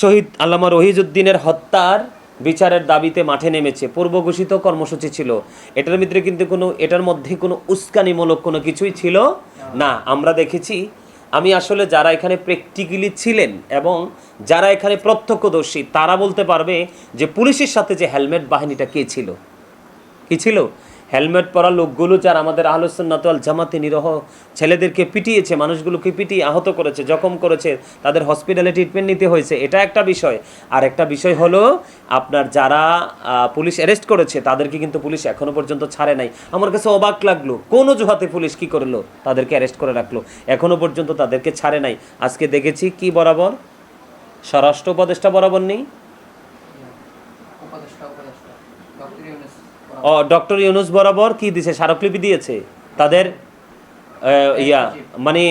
শহীদ আল্লামা রহিজউদ্দিনের হত্যার বিচারের দাবিতে মাঠে নেমেছে। পূর্ব ঘোষিত কর্মসূচি ছিল। এটার ভিতরে কিন্তু কোনো এটার মধ্যে কোনো উস্কানিমূলক কোনো কিছুই ছিল না। আমরা দেখেছি, আমি আসলে যারা এখানে প্র্যাকটিক্যালি ছিলেন এবং যারা এখানে প্রত্যক্ষদর্শী, তারা বলতে পারবে যে পুলিশের সাথে যে হেলমেট বাহিনীটা কে ছিল? কি ছিল? হেলমেট পরা লোকগুলো যারা আমাদের আহলুসুন্নাতওয়াল জামাতে নিরহ ছেলেদেরকে পিটিয়েছে, মানুষগুলোকে পিটিয়ে আহত করেছে, জখম করেছে, তাদের হসপিটালে ট্রিটমেন্ট নিতে হয়েছে, এটা একটা বিষয়। আর একটা বিষয় হলো, আপনার যারা পুলিশ অ্যারেস্ট করেছে, তাদেরকে কিন্তু পুলিশ এখনও পর্যন্ত ছাড়ে নাই। আমার কাছে অবাক লাগল, কোন অজুহাতে পুলিশ কি করল? তাদেরকে অ্যারেস্ট করে রাখল। এখনও পর্যন্ত তাদেরকে ছাড়ে নাই। আজকে দেখেছি কি বরাবর? স্বরাষ্ট্র উপদেষ্টা বরাবর নেই উপদেষ্টা উপদেষ্টা ডক্টর ইউনুস ও ডক্টর ইউনুস বরাবর কি দিছে? স্মারকলিপি দিয়েছে। তাদের ইয়া মানে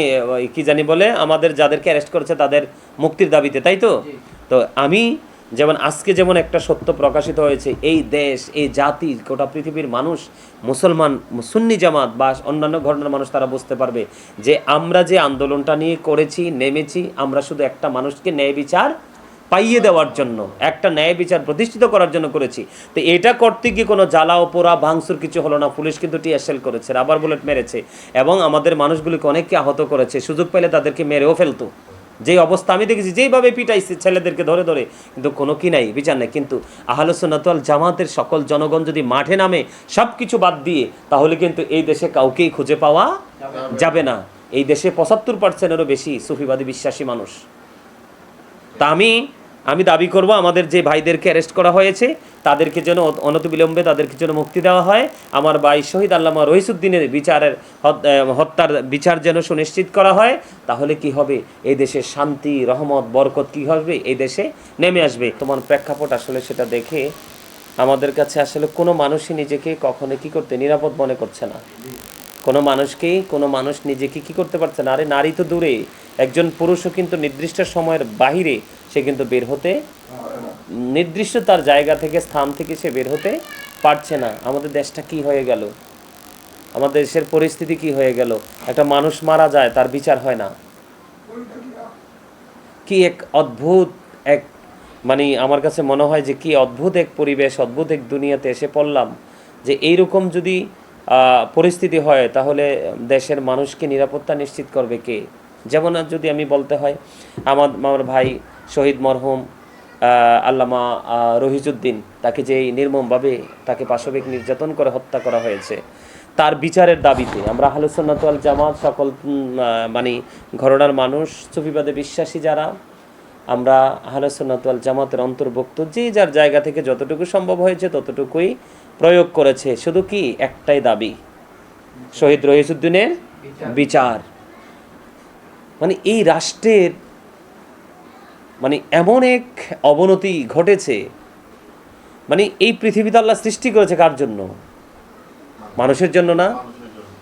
কি জানি বলে আমাদের যাদেরকে অ্যারেস্ট করেছে তাদের মুক্তির দাবিতে তাই তো? তো আমি যেমন আজকে যেমন একটা সত্য প্রকাশিত হয়েছে এই দেশ এই জাতি গোটা পৃথিবীর মানুষ মুসলমান সুন্নি জামাত বা অন্যান্য ঘটনার মানুষ তারা বুঝতে পারবে যে আমরা যে আন্দোলনটা নিয়ে করেছি নেমেছি আমরা শুধু একটা মানুষকে ন্যায় বিচার পাইয়ে দেওয়ার জন্য, একটা ন্যায় বিচার প্রতিষ্ঠিত করার জন্য করেছি। তো এটা করতে গিয়ে কোনো জ্বালা পোড়া ভাঙচুর কিছু হলো না। পুলিশ কিন্তু টিয়ারশেল করেছে, রাবার বুলেট মেরেছে এবং আমাদের মানুষগুলিকে অনেককে আহত করেছে। সুযোগ পেলে তাদেরকে মেরেও ফেলতো। যে অবস্থা আমি দেখেছি, যেইভাবে পিটাইছে ছেলেদেরকে ধরে ধরে, কিন্তু কোনো কি নাই, বিচার নেই। কিন্তু আহলসনাতল জামাতের সকল জনগণ যদি মাঠে নামে সব কিছু বাদ দিয়ে, তাহলে কিন্তু এই দেশে কাউকেই খুঁজে পাওয়া যাবে না। এই দেশে পঁচাত্তর পার্সেন্টেরও বেশি সুফিবাদী বিশ্বাসী মানুষ। তা আমি আমি দাবি করব আমাদের যে ভাইদেরকে অ্যারেস্ট করা হয়েছে, তাদেরকে যেন অনতিবিলম্বে তাদেরকে যেন মুক্তি দেওয়া হয়। আমার ভাই শহীদ আল্লামা রহিসুদ্দিনের বিচারের হত- হত্যার বিচার যেন সুনিশ্চিত করা হয়, তাহলে কি হবে? এই দেশে শান্তি, রহমত, বরকত কি হবে? এই দেশে নেমে আসবে। তোমার প্রেক্ষাপট আসলে সেটা দেখে আমাদের কাছে আসলে কোনো মানুষই নিজেকে কখনো কি করতে নিরাপদ মনে করছে না। কোনো মানুষকেই কোনো মানুষ নিজেকে কি করতে পারছে না? আরে নারী তো দূরে। একজন পুরুষও কিন্তু নির্দিষ্ট সময়ের বাহিরে সে কিন্তু বের হতে নির্দিষ্ট তার জায়গা থেকে স্থান থেকে সে বের হতে পারছে না। আমাদের দেশটা কি হয়ে গেল? আমাদের দেশের পরিস্থিতি কি হয়ে গেল? একটা মানুষ মারা যায় তার বিচার হয় না। কি এক অদ্ভুত এক মানে আমার কাছে মনে হয় যে কি অদ্ভুত এক পরিবেশ অদ্ভুত এক দুনিয়াতে এসে পড়লাম যে এইরকম যদি আহ, পরিস্থিতি হয় তাহলে দেশের মানুষকে নিরাপত্তা নিশ্চিত করবে কে? যেমন আর যদি আমি বলতে হয় আমার আমার ভাই শহীদ মরহুম আল্লামা রহিজুদ্দিন তাকে যে এই নির্মমভাবে তাকে পাশবিক নির্যাতন করে হত্যা করা হয়েছে তার বিচারের দাবিতে আমরা হালুসন্নাতওয়াল জামাত সকল মানে ঘরনার মানুষ সুফিবাদে বিশ্বাসী যারা আমরা আহলসন্নাতওয়াল জামাতের অন্তর্ভুক্ত যে যার জায়গা থেকে যতটুকু সম্ভব হয়েছে ততটুকুই প্রয়োগ করেছে। শুধু কি? একটাই দাবি শহীদ রহিসুদ্দিনের বিচার। মানে এই রাষ্ট্রের মানে এমন এক অবনতি ঘটেছে মানে এই পৃথিবীতে আল্লাহ সৃষ্টি করেছে কার জন্য? মানুষের জন্য না?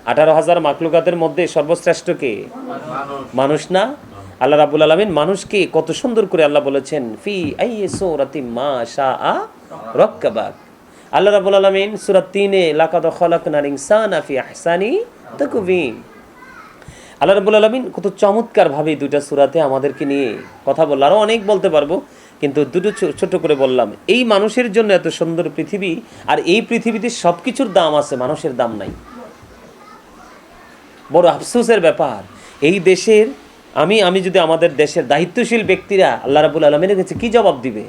আঠারো হাজার মাকলুকাতের মধ্যে সর্বশ্রেষ্ঠ কে? মানুষ না? আল্লাহ রাবুল আলমিন মানুষকে কত সুন্দর করে আল্লাহ বলেছেন, ফি আই সৌরাতি মা শাহ আ রক্কাবাক। আল্লাহ রাবুল আলমিন সুরাত তিনে, লাকাদ খলাক নারিং সানা ফি আহসানি তাকুবিম আল্লাহ রাবুল আলমিন কত চমৎকারভাবে দুইটা সুরাতে আমাদেরকে নিয়ে কথা বলল। আরও অনেক বলতে পারব, কিন্তু দুটো ছোট করে বললাম। এই মানুষের জন্য এত সুন্দর পৃথিবী আর এই পৃথিবীতে সব কিছুর দাম আছে, মানুষের দাম নাই। বড় আফসোসের ব্যাপার। এই দেশের, আমি আমি যদি আমাদের দেশের দায়িত্বশীল ব্যক্তিরা আল্লাহ রাবুল আলমিনের কাছে কি জবাব দিবে?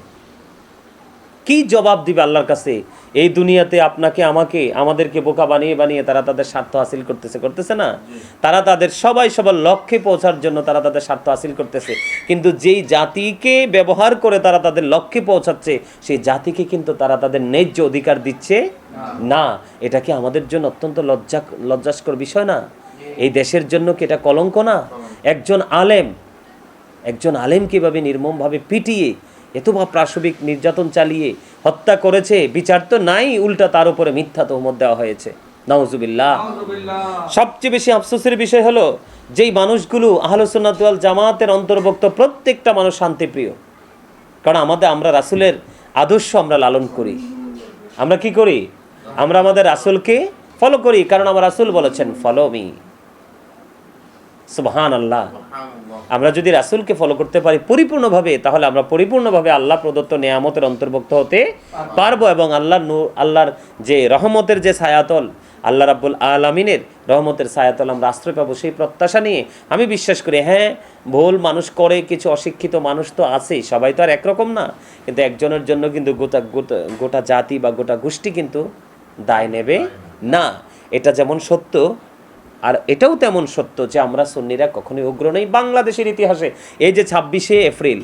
কি জবাব দিবে আল্লাহর কাছে? এই দুনিয়াতে আপনাকে আমাকে আমাদেরকে বোকা বানিয়ে বানিয়ে তারা তাদের স্বার্থ হাসিল করতেছে করতেছে না? তারা তাদের সবাই সবার লক্ষ্যে পৌঁছার জন্য তারা তাদের স্বার্থ হাসিল করতেছে। কিন্তু যেই জাতিকে ব্যবহার করে তারা তাদের লক্ষ্যে পৌঁছাচ্ছে সেই জাতিকে কিন্তু তারা তাদের ন্যায্য অধিকার দিচ্ছে না। এটা কি আমাদের জন্য অত্যন্ত লজ্জা লজ্জাস্কর বিষয় না? এই দেশের জন্য কি এটা কলঙ্ক না? একজন আলেম একজন আলেম কীভাবে নির্মমভাবে পিটিয়ে এত বা প্রাসবিক নির্যাতন চালিয়ে হত্যা করেছে বিচার তো নাই উল্টা তার উপরে মিথ্যা তহমত দেওয়া হয়েছে। নওজুবিল্লাহ সবচেয়ে বেশি আফসোসের বিষয় হলো যেই মানুষগুলো আহলসুন্নাতুয়াল জামাতের অন্তর্ভুক্ত প্রত্যেকটা মানুষ শান্তিপ্রিয়। কারণ আমাদের আমরা রাসুলের আদর্শ আমরা লালন করি। আমরা কি করি? আমরা আমাদের রাসুলকে ফলো করি। কারণ আমার রাসূল বলেছেন ফলো মি সুবহান আল্লাহ আমরা যদি রাসুলকে ফলো করতে পারি পরিপূর্ণভাবে তাহলে আমরা পরিপূর্ণভাবে আল্লাহ প্রদত্ত নেয়ামতের অন্তর্ভুক্ত হতে পারব। এবং আল্লাহ নূর আল্লাহর যে রহমতের যে ছায়াতল আল্লাহ রাব্বুল আলমিনের রহমতের ছায়াতল আমরা আশ্রয় পাবো সেই প্রত্যাশা নিয়ে। আমি বিশ্বাস করি হ্যাঁ ভুল মানুষ করে কিছু অশিক্ষিত মানুষ তো আছেই সবাই তো আর একরকম না। কিন্তু একজনের জন্য কিন্তু গোটা গোটা গোটা জাতি বা গোটা গোষ্ঠী কিন্তু দায় নেবে। না। এটা যেমন সত্য আর এটাও তেমন সত্য যে আমরা সুন্নিরা কখনোই উগ্র নেই। বাংলাদেশের ইতিহাসে এই যে ছাব্বিশে এপ্রিল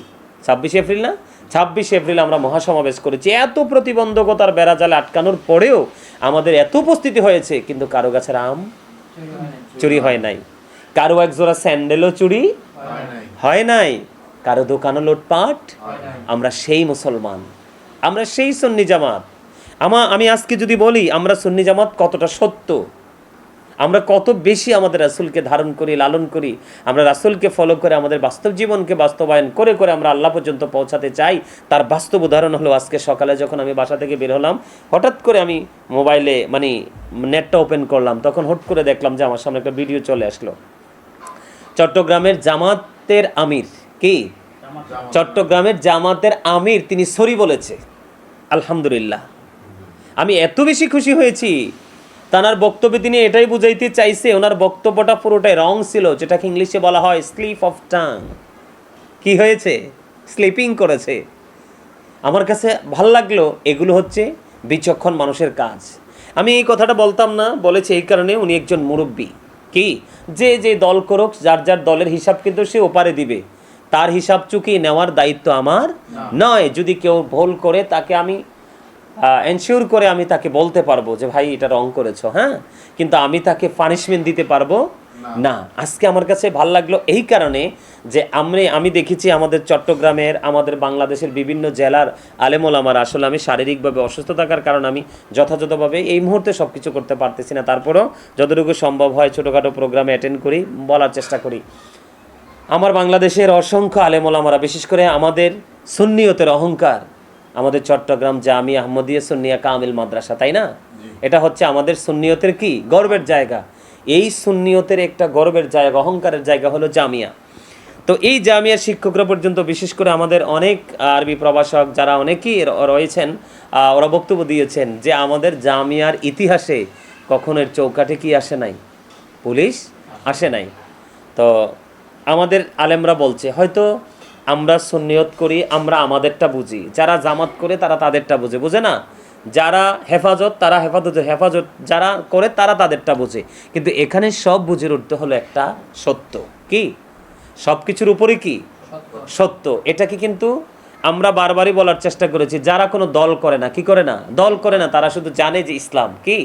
ছাব্বিশে এপ্রিল না? ছাব্বিশে এপ্রিল আমরা মহাসমাবেশ করেছি। এত প্রতিবন্ধকতার বেড়াজালে আটকানোর পরেও আমাদের এত উপস্থিতি হয়েছে, কিন্তু কারও গাছের আম চুরি হয় নাই। কারও এক জোড়া স্যান্ডেলও চুরি হয় নাই। কারও দোকানও লুটপাট আমরা সেই মুসলমান। আমরা সেই সুন্নি জামাত। আমা, আমি আজকে যদি বলি, আমরা সুন্নি জামাত কতটা সত্য? আমরা কত বেশি আমাদের রাসূলকে ধারণ করি, লালন করি, আমরা রাসূলকে ফলো করে, আমাদের বাস্তব জীবনকে বাস্তবায়ন করে করে আমরা আল্লাহ পর্যন্ত পৌঁছাতে চাই। তার বাস্তব উদাহরণ হলো আজকে সকালে যখন আমি বাসা থেকে বের হলাম, হঠাৎ করে আমি মোবাইলে মানে নেটটা ওপেন করলাম, তখন হট করে দেখলাম যে আমার সামনে একটা ভিডিও চলে আসলো। চট্টগ্রামের জামাতের আমির, কি? চট্টগ্রামের জামাতের আমির, তিনি সরি বলেছে। আলহামদুলিল্লাহ। আমি এত বেশি খুশি হয়েছি তানার বক্তব্যে তিনি এটাই বুঝাইতে চাইছে ওনার বক্তব্যটা পুরোটাই রং ছিল যেটাকে ইংলিশে বলা হয় স্লিপ অফ টাং। কি হয়েছে? স্লিপিং করেছে। আমার কাছে ভালো লাগল এগুলো হচ্ছে বিচক্ষণ মানুষের কাজ। আমি এই কথাটা বলতাম না বলেছে এই কারণে উনি একজন মুরব্বী। কি? যে যে দল করুক যার যার দলের হিসাব কিন্তু সে ওপারে দিবে। তার হিসাব চুকিয়ে নেওয়ার দায়িত্ব আমার নয়। যদি কেউ ভুল করে তাকে আমি এনশিওর করে আমি তাকে বলতে পারব যে ভাই এটা রং করেছ। হ্যাঁ? কিন্তু আমি তাকে পানিশমেন্ট দিতে পারব? না। আজকে আমার কাছে ভালো লাগল এই কারণে যে আমি আমি দেখেছি আমাদের চট্টগ্রামের আমাদের বাংলাদেশের বিভিন্ন জেলার আলেমোলামার আসলে আমি শারীরিকভাবে অসুস্থ থাকার কারণে আমি যথাযথভাবে এই মুহূর্তে সব কিছু করতে পারতেছি না। তারপরেও যতটুকু সম্ভব হয় ছোটোখাটো প্রোগ্রামে অ্যাটেন্ড করি বলার চেষ্টা করি। আমার বাংলাদেশের অসংখ্য আলেমোলামারা বিশেষ করে আমাদের সুন্নিয়তের অহংকার আমাদের চট্টগ্রাম জামি আহমদিয়া সুন্নিয়া কামিল মাদ্রাসা তাই না? এটা হচ্ছে আমাদের সুন্নিয়তের কি? গর্বের জায়গা। এই সুন্নিয়তের একটা গর্বের জায়গা অহংকারের জায়গা হলো জামিয়া। তো এই জামিয়ার শিক্ষকরা পর্যন্ত বিশেষ করে আমাদের অনেক আরবি প্রভাষক যারা অনেকেই রয়েছেন ওরা বক্তব্য দিয়েছেন যে আমাদের জামিয়ার ইতিহাসে কখনো এর চৌকাঠে কি আসে নাই? পুলিশ আসে নাই। তো আমাদের আলেমরা বলছে হয়তো আমরা সুন্নিয়ত করি, আমরা আমাদেরটা বুঝি। যারা জামাত করে, তারা তাদেরটা বুঝে। বুঝে না? যারা হেফাজত, তারা হেফাজত হেফাজত যারা করে, তারা তাদেরটা বুঝে। কিন্তু এখানে সব বুঝে উঠতে হলো একটা সত্য। কি? সব কিছুর উপরে কি? সত্য। এটাকে কিন্তু আমরা বারবারই বলার চেষ্টা করেছি, যারা কোনো দল করে না, কি করে না? দল করে না, তারা শুধু জানে যে ইসলাম। কি?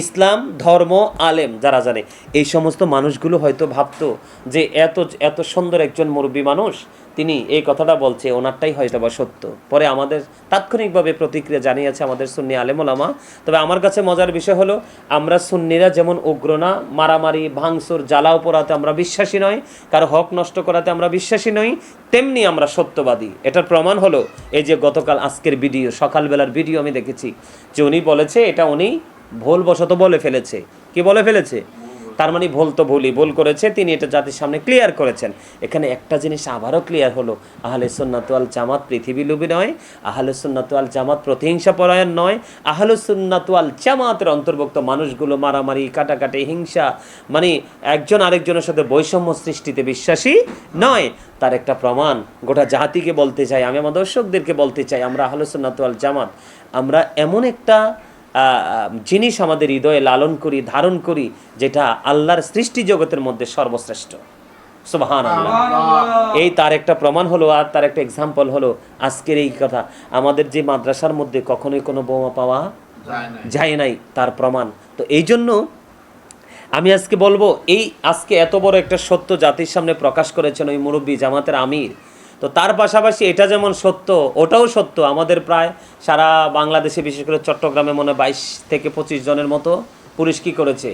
ইসলাম ধর্ম, আলেম, যারা জানে। এই সমস্ত মানুষগুলো হয়তো ভাবতো যে এত এত সুন্দর একজন মুরব্বী মানুষ, তিনি এই কথাটা বলছে, ওনারটাই হয়তো বা সত্য। পরে আমাদের তাৎক্ষণিকভাবে প্রতিক্রিয়া জানিয়েছে আমাদের সুন্নি আলেমুলামা। তবে আমার কাছে মজার বিষয় হলো, আমরা সুন্নিরা যেমন উগ্র না, মারামারি, ভাঙচুর, জ্বালাও পোড়াতে আমরা বিশ্বাসী নয় কারও হক নষ্ট করাতে আমরা বিশ্বাসী নই, তেমনি আমরা সত্যবাদী। এটার প্রমাণ হলো, এই যে গতকাল আজকের ভিডিও, সকালবেলার ভিডিও আমি দেখেছি, যে উনি বলেছে, এটা উনি ভুলবশত বলে ফেলেছে। কি বলে ফেলেছে? তার মানে ভুল তো ভুলই, ভুল করেছে, তিনি এটা জাতির সামনে ক্লিয়ার করেছেন। এখানে একটা জিনিস আবারও ক্লিয়ার হলো, আহলে সুন্নাতুয়াল জামাত পৃথিবী লোভী নয়, আহলে সুন্নাতুয়াল জামাত প্রতিহিংসা পরায়ণ নয়, আহলে সুন্নাতুয়াল জামাতের অন্তর্ভুক্ত মানুষগুলো মারামারি, কাটাকাটি, হিংসা মানে একজন আরেকজনের সাথে বৈষম্য সৃষ্টিতে বিশ্বাসী নয়। তার একটা প্রমাণ, গোটা জাতিকে বলতে চাই, আমি আমার দর্শকদেরকে বলতে চাই, আমরা আহলে সুন্নাতুয়াল জামাত, আমরা এমন একটা জিনিস আমাদের হৃদয়ে লালন করি ধারণ করি যেটা আল্লাহর সৃষ্টি জগতের মধ্যে সর্বশ্রেষ্ঠ। সুবাহান এই তার একটা প্রমাণ হলো আর তার একটা এক্সাম্পল হলো আজকের এই কথা। আমাদের যে মাদ্রাসার মধ্যে কখনোই কোনো বোমা পাওয়া যায় নাই তার প্রমাণ। তো এই জন্য আমি আজকে বলব এই আজকে এত বড় একটা সত্য জাতির সামনে প্রকাশ করেছেন ওই মুরব্বী জামাতের আমির তো তার পাশাপাশি এটা যেমন সত্য, ওটাও সত্য। আমাদের প্রায় সারা বাংলাদেশে, বিশেষ করে চট্টগ্রামে মনে বাইশ থেকে পঁচিশ জনের মতো পুলিশ কি করেছে?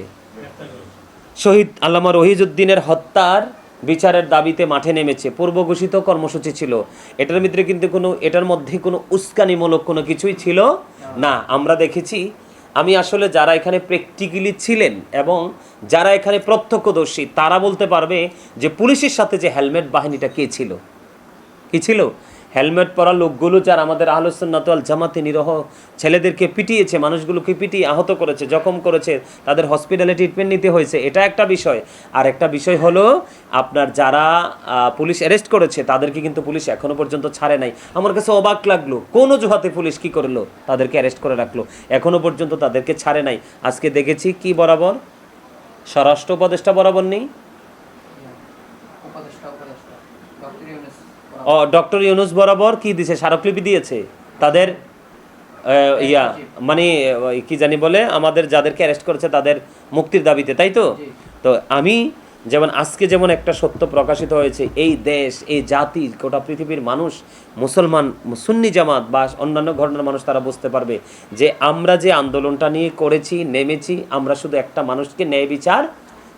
শহীদ আল্লামা রহিজউদ্দিনের হত্যার বিচারের দাবিতে মাঠে নেমেছে। পূর্ব ঘোষিত কর্মসূচি ছিল। এটার ভিতরে কিন্তু কোনো, এটার মধ্যে কোনো উস্কানিমূলক কোনো কিছুই ছিল না। আমরা দেখেছি, আমি আসলে যারা এখানে প্র্যাকটিক্যালি ছিলেন এবং যারা এখানে প্রত্যক্ষদর্শী, তারা বলতে পারবে যে পুলিশের সাথে যে হেলমেট বাহিনীটা কে ছিল। কি ছিল? হেলমেট পরা লোকগুলো যারা আমাদের আহলসুন্নাতল জামাতে নিরহ ছেলেদেরকে পিটিয়েছে, মানুষগুলোকে পিটিয়ে আহত করেছে, জখম করেছে, তাদের হসপিটালে ট্রিটমেন্ট নিতে হয়েছে। এটা একটা বিষয়। আর একটা বিষয় হলো, আপনার যারা পুলিশ অ্যারেস্ট করেছে, তাদেরকে কিন্তু পুলিশ এখনও পর্যন্ত ছাড়ে নাই। আমার কাছে অবাক লাগল। কোন অজুহাতে পুলিশ কি করল? তাদেরকে অ্যারেস্ট করে রাখল। এখনও পর্যন্ত তাদেরকে ছাড়ে নাই। আজকে দেখেছি কি বরাবর? স্বরাষ্ট্র উপদেষ্টা বরাবর নেই? ও ডক্টর ইউনুস বরাবর কি দিছে? স্মারকলিপি দিয়েছে। তাদের ইয়া মানে কি জানি বলে আমাদের যাদেরকে অ্যারেস্ট করেছে তাদের মুক্তির দাবিতে তাই তো? তো আমি যেমন আজকে যেমন একটা সত্য প্রকাশিত হয়েছে এই দেশ এই জাতি গোটা পৃথিবীর মানুষ মুসলমান সুন্নি জামাত বা অন্যান্য ঘটনার মানুষ তারা বুঝতে পারবে যে আমরা যে আন্দোলনটা নিয়ে করেছি নেমেছি আমরা শুধু একটা মানুষকে ন্যায় বিচার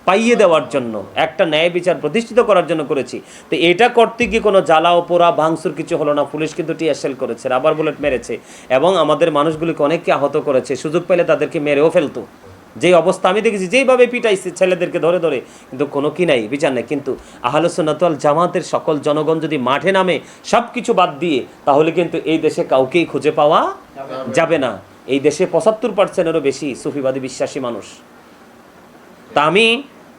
পাইয়ে দেওয়ার জন্য একটা ন্যায় বিচার প্রতিষ্ঠিত করার জন্য করেছি। তো এটা করতে গিয়ে কোনো জ্বালা ওপোড়া ভাঙচুর কিছু হলো না পুলিশ কিন্তু টিয়ারশেল করেছে রাবার বুলেট মেরেছে এবং আমাদের মানুষগুলিকে অনেককে আহত করেছে সুযোগ পেলে তাদেরকে মেরেও ফেলতো। যে অবস্থা আমি দেখেছি যেইভাবে পিটাইছে ছেলেদেরকে ধরে ধরে কিন্তু কোনো কি নাই বিচার নেই। কিন্তু আহলসনাতল জামাতের সকল জনগণ যদি মাঠে নামে সব কিছু বাদ দিয়ে তাহলে কিন্তু এই দেশে কাউকেই খুঁজে পাওয়া যাবে না। এই দেশে পঁচাত্তর পার্সেন্টেরও বেশি সুফিবাদী বিশ্বাসী মানুষ। তা আমি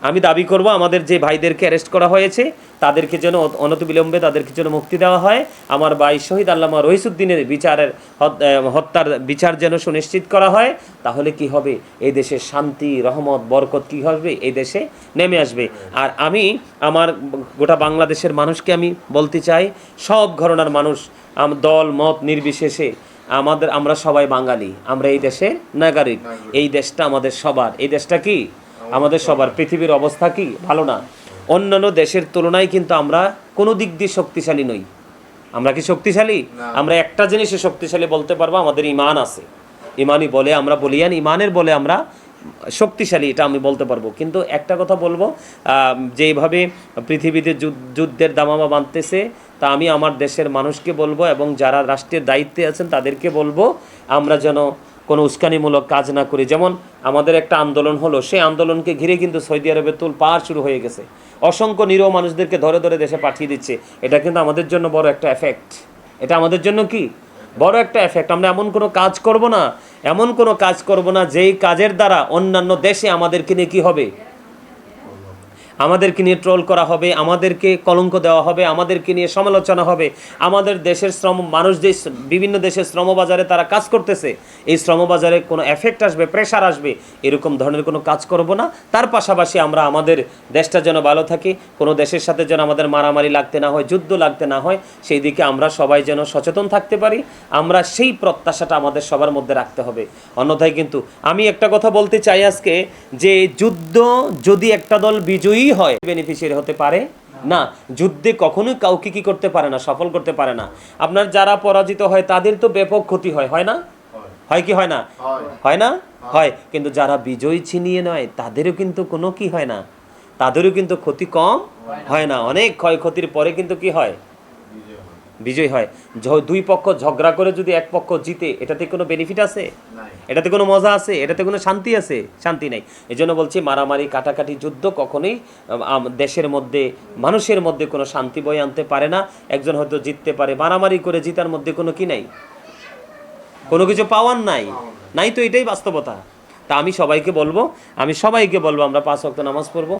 আমি দাবি করব আমাদের যে ভাইদেরকে অ্যারেস্ট করা হয়েছে তাদেরকে যেন অনতিবিলম্বে তাদেরকে যেন মুক্তি দেওয়া হয়। আমার ভাই শহীদ আল্লামা রহিসুদ্দিনের বিচারের হত্যার বিচার যেন সুনিশ্চিত করা হয় তাহলে কি হবে? এই দেশে শান্তি রহমত বরকত কি হবে? এই দেশে নেমে আসবে। আর আমি আমার গোটা বাংলাদেশের মানুষকে আমি বলতে চাই সব ঘরনার মানুষ দল মত নির্বিশেষে আমাদের আমরা সবাই বাঙালি আমরা এই দেশের নাগরিক। এই দেশটা আমাদের সবার। এই দেশটা কি? আমাদের সবার পৃথিবীর অবস্থা কি? ভালো না। অন্যান্য দেশের তুলনায় কিন্তু আমরা কোনো দিক দিয়ে শক্তিশালী নই। আমরা কি শক্তিশালী? আমরা একটা জিনিসে শক্তিশালী বলতে পারব আমাদের ইমান আছে। ইমানই বলে আমরা বলি বলিয়ান ইমানের বলে আমরা শক্তিশালী এটা আমি বলতে পারব। কিন্তু একটা কথা বলব আহ, যেইভাবে পৃথিবীতে যুদ্ধের দামামা বাঁধতেছে তা আমি আমার দেশের মানুষকে বলব এবং যারা রাষ্ট্রের দায়িত্বে আছেন তাদেরকে বলব আমরা যেন কোনো উস্কানিমূলক কাজ না করি। যেমন আমাদের একটা আন্দোলন হলো, সেই আন্দোলনকে ঘিরে কিন্তু সৌদি আরবে তোল পাহাড় শুরু হয়ে গেছে। অসংখ্য নিরীহ মানুষদেরকে ধরে ধরে দেশে পাঠিয়ে দিচ্ছে। এটা কিন্তু আমাদের জন্য বড় একটা এফেক্ট এটা আমাদের জন্য কি? বড় একটা এফেক্ট আমরা এমন কোনো কাজ করব না, এমন কোনো কাজ করব না যেই কাজের দ্বারা অন্যান্য দেশে আমাদেরকে নিয়ে কী হবে? আমাদেরকে নিয়ে ট্রোল করা হবে, আমাদেরকে কলঙ্ক দেওয়া হবে, আমাদেরকে নিয়ে সমালোচনা হবে। আমাদের দেশের শ্রম, মানুষ যে বিভিন্ন দেশের শ্রমবাজারে তারা কাজ করতেছে, এই শ্রমবাজারে কোনো এফেক্ট আসবে প্রেশার আসবে, এরকম ধরনের কোনো কাজ করব না। তার পাশাপাশি আমরা আমাদের দেশটা যেন ভালো থাকে, কোনো দেশের সাথে যেন আমাদের মারামারি লাগতে না হয়, যুদ্ধ লাগতে না হয়, সেই দিকে আমরা সবাই যেন সচেতন থাকতে পারি। আমরা সেই প্রত্যাশাটা আমাদের সবার মধ্যে রাখতে হবে। অন্যথায় কিন্তু আমি একটা কথা বলতে চাই আজকে, যে যুদ্ধ যদি একটা দল বিজয়ী হয় বেনিফিশিয়ারি হতে পারে? না। যুদ্ধে কখনোই কাউকে কি করতে পারে না, সফল করতে পারে না। আপনার যারা পরাজিত হয়, তাদের তো ব্যাপক ক্ষতি হয় হয় না? হয় কি হয় না? হয় না? হয়। কিন্তু যারা বিজয়ী ছিনিয়ে নয়, তাদেরও কিন্তু কোনো কি হয় না। তাদেরও কিন্তু ক্ষতি কম হয় না। অনেক ক্ষয়ক্ষতির পরে কিন্তু কি হয়? বিজয় হয়। দুই পক্ষ ঝগড়া করে যদি এক পক্ষ জিতে এটাতে কোনো বেনিফিট আছে? এটাতে কোনো মজা আছে? এটাতে কোনো শান্তি আছে? শান্তি নেই। এই জন্য বলছি মারামারি কাটাকাটি যুদ্ধ কখনোই দেশের মধ্যে মানুষের মধ্যে কোনো শান্তি বই আনতে পারে না। একজন হয়তো জিততে পারে। মারামারি করে জিতার মধ্যে কোনো কি নাই? কোনো কিছু পাওয়ার নাই। নাই তো এটাই বাস্তবতা। তা আমি সবাইকে বলব আমি সবাইকে বলব আমরা পাঁচ ওয়াক্ত নামাজ পড়ব।